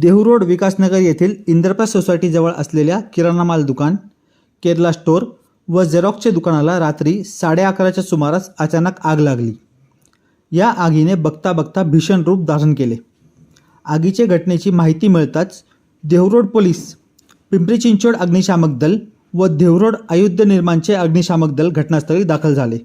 देहूरोड विकासनगर येथील इंद्रप्रस्थ सोसायटीजवळ असलेल्या किराणा माल दुकान केरला स्टोअर व झेरॉक्सच्या दुकानाला रात्री साडे अकराच्या सुमारास अचानक आग लागली. या आगीने बघता बघता भीषण रूप धारण केले. आगीचे घटनेची माहिती मिळताच देहरोड पोलीस पिंपरी चिंचवड अग्निशामक दल व देहरोड अयोध्य निर्माणचे अग्निशामक दल घटनास्थळी दाखल झाले.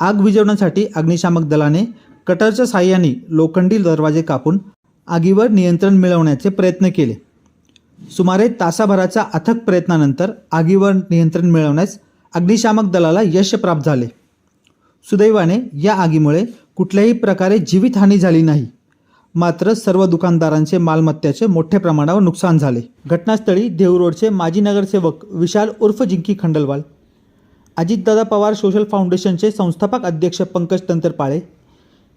आग विझवण्यासाठी अग्निशामक दलाने कटरच्या साह्याने लोखंडी दरवाजे कापून आगीवर नियंत्रण मिळवण्याचे प्रयत्न केले. सुमारे तासाभराच्या अथक प्रयत्नानंतर आगीवर नियंत्रण मिळवण्यास अग्निशामक दलाला यश प्राप्त झाले. सुदैवाने या आगीमुळे कुठल्याही प्रकारे जीवितहानी झाली नाही. मात्र सर्व दुकानदारांचे मालमत्त्याचे मोठ्या प्रमाणावर नुकसान झाले. घटनास्थळी देहू रोडचे माजी नगरसेवक विशाल उर्फ जिंकी खंडलवाल अजितदादा पवार सोशल फाउंडेशनचे संस्थापक अध्यक्ष पंकज तंतरपाळे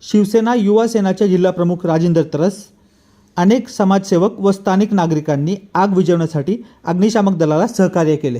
शिवसेना युवा सेनाचे जिल्हाप्रमुख राजेंद्र तरस अनेक समाजसेवक व स्थानिक नागरिकांनी आग विझवण्यासाठी अग्निशामक दलाला सहकार्य केले.